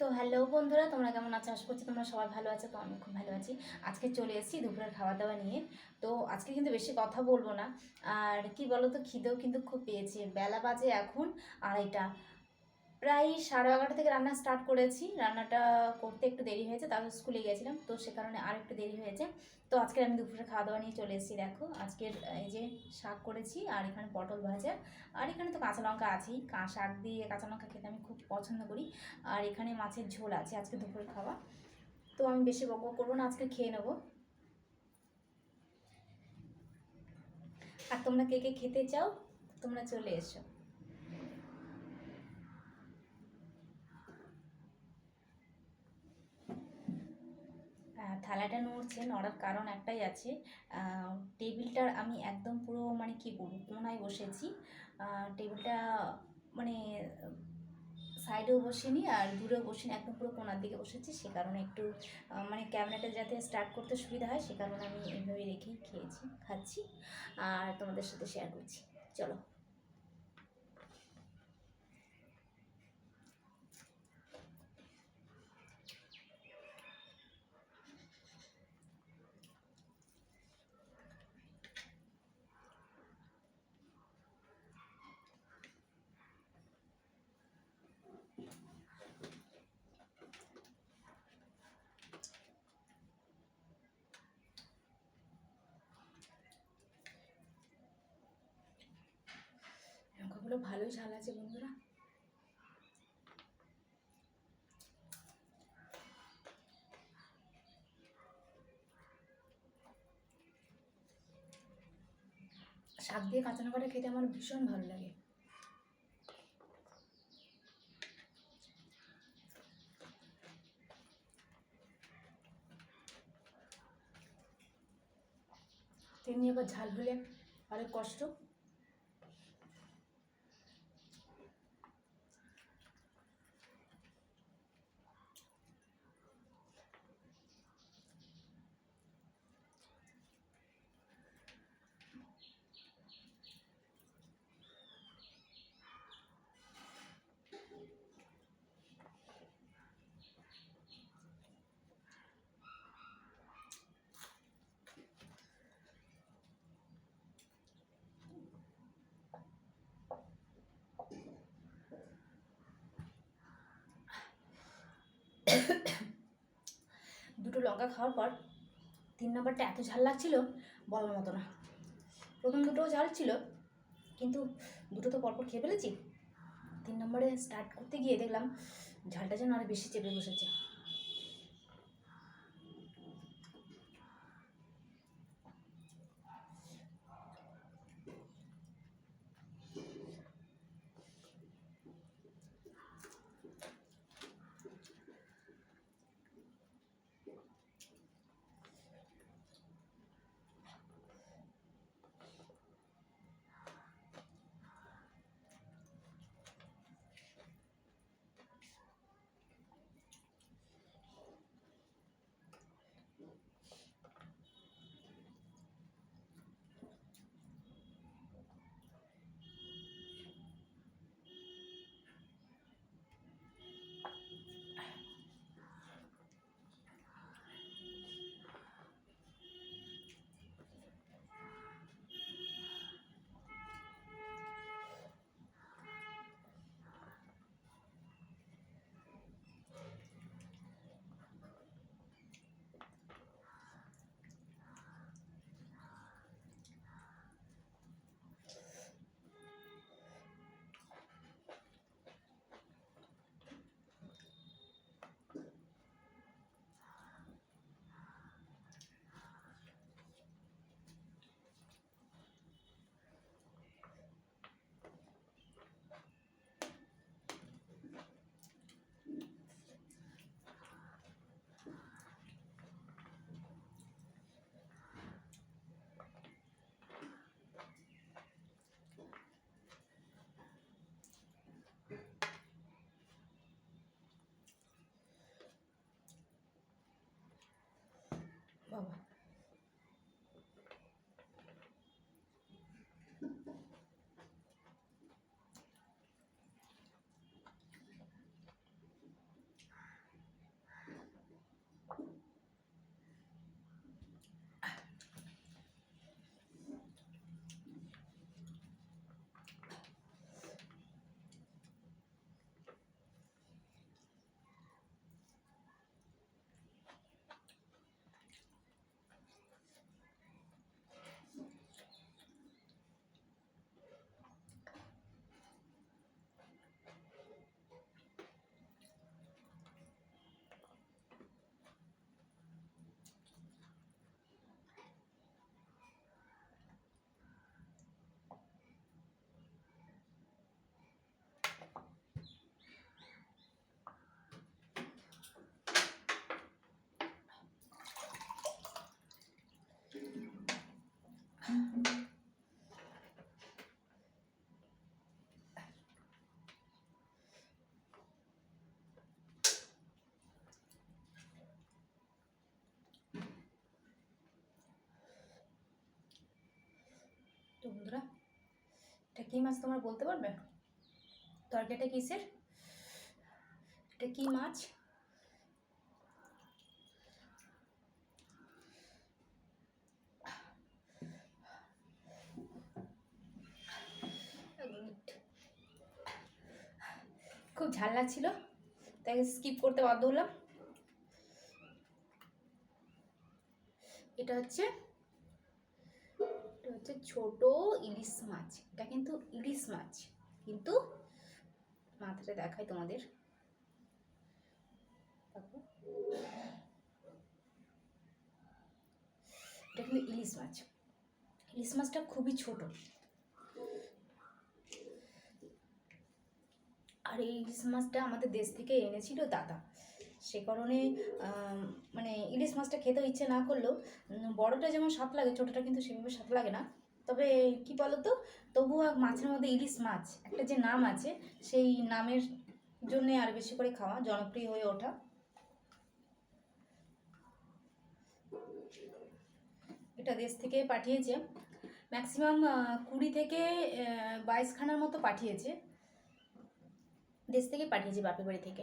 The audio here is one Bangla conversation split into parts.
তো হ্যালো বন্ধুরা, তোমরা কেমন আছো? আশা করছি তোমরা সবাই ভালো আছো, তো আমি খুব ভালো আছি। আজকে চলে এসেছি দুপুরের খাওয়া দাওয়া নিয়ে। তো আজকে কিন্তু বেশি কথা বলব না। আর কি বলো তো খিদেও কিন্তু খুব পেয়েছে। বেলা বাজে এখন আড়াইটা। প্রায় সাড়ে এগারোটা থেকে রান্না স্টার্ট করেছি। রান্নাটা করতে একটু দেরি হয়েছে, তারপর স্কুলে গেছিলাম, তো সে কারণে আর একটু দেরি হয়েছে। তো আজকে আমি দুপুরে খাওয়া দাওয়া নিয়ে চলে এসেছি, দেখো। আজকের, এই যে শাক করেছি, আর এখানে পটল ভাজা। আর এখানে তো কাঁচা লঙ্কা আছেই। শাক দিয়ে কাঁচা লঙ্কা খেতে আমি খুব পছন্দ করি। আর এখানে মাছের ঝোল আছে আজকে দুপুরে খাওয়া। তো আমি বেশি বক করব না, আজকে খেয়ে নেব। আর তোমরা কে কে খেতে চাও, তোমরা চলে এসো। থালাটা নড়ছে, নড়ার কারণ একটাই আছে। টেবিলটার আমি একদম পুরো মানে কি বলব, কোনায় বসেছি। টেবিলটা মানে সাইডেও বসিনি আর দূরেও বসিনি, একদম পুরো কোনার দিকে বসেছি। সে কারণে একটু মানে ক্যামেরাটা যাতে স্টার্ট করতে সুবিধা হয়, সে কারণে আমি এইভাবে রেখেই খেয়েছি, খাচ্ছি আর তোমাদের সাথে শেয়ার করছি। চলো। লঙ্কাগুলো ভালোই ঝাল আছে বন্ধুরা। শাক দিয়ে কাঁচা লঙ্কাটা খেতে আমার ভীষণ ভালো লাগে। তেমনি আবার ঝাল হলে অনেক কষ্ট। দুটো খাওয়ার পর তিন নম্বরটা এত ঝাল লাগছিল বলার মতো না। প্রথম দুটো ঝাল ছিল, কিন্তু দুটো তো পরপর খেয়ে ফেলেছি। তিন নম্বরে স্টার্ট করতে গিয়ে দেখলাম ঝালটা যেন আরও বেশি চেপে বসেছে। বন্ধুরা, এটা কী মাছ তোমরা বলতে পারবে? তরকারিটা কিসের? এটা কি মাছ? খুব ঝাল লাগছিল, তাই স্কিপ করতে বাধ্য হলাম। এটা হচ্ছে হচ্ছে ছোট ইলিশ মাছ। এটা কিন্তু ইলিশ মাছ। কিন্তু মাথাটা দেখাই তোমাদের। এটা কিন্তু ইলিশ মাছ। ইলিশ মাছটা খুবই ছোট। আর এই ইলিশ মাছটা আমাদের দেশ থেকে এনেছিল দাদা। সে কারণে মানে ইলিশ মাছটা খেতে ইচ্ছে না করলেও বড়টা যেমন স্বাদ লাগে, ছোটোটা কিন্তু সেভাবে স্বাদ লাগে না। তবে কি বলতো, তবুও মাছের মধ্যে ইলিশ মাছ, একটা যে নাম আছে, সেই নামের জন্যে আর বেশি করে খাওয়া জনপ্রিয় হয়ে ওঠা। এটা দেশ থেকে পাঠিয়েছে। ম্যাক্সিমাম কুড়ি থেকে বাইশ খানার মতো পাঠিয়েছে। দেশ থেকে পাঠিয়েছে বাপের বাড়ি থেকে।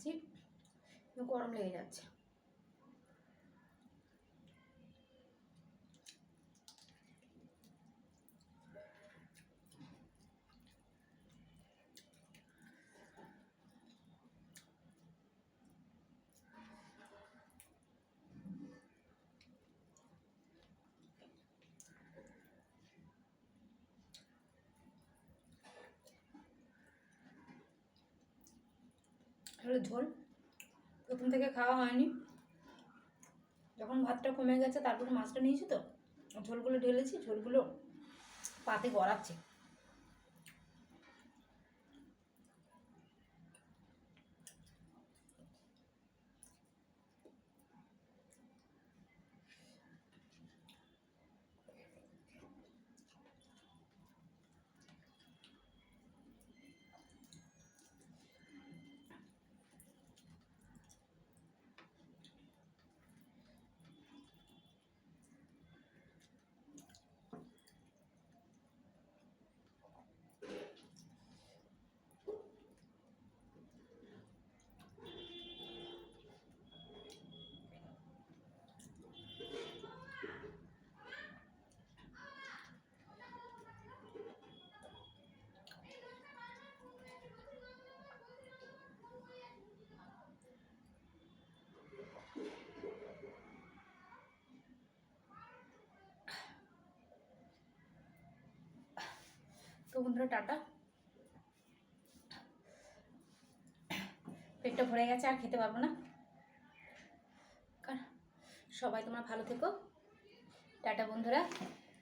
খাচ্ছি গরম লেগে যাচ্ছে। হলো ঝোল প্রথম থেকে খাওয়া হয়নি। যখন ভাতটা কমে গেছে, তারপরে মাছটা নিয়েছি তো? ঝোলগুলো ঢেলেছি, ঝোলগুলো পাতে গড়াচ্ছে তো বন্ধুরা, টাটা। পেটটা ভরে গেছে, আর খেতে পারব না। সবাই তোমরা ভালো থেকো। টাটা বন্ধুরা।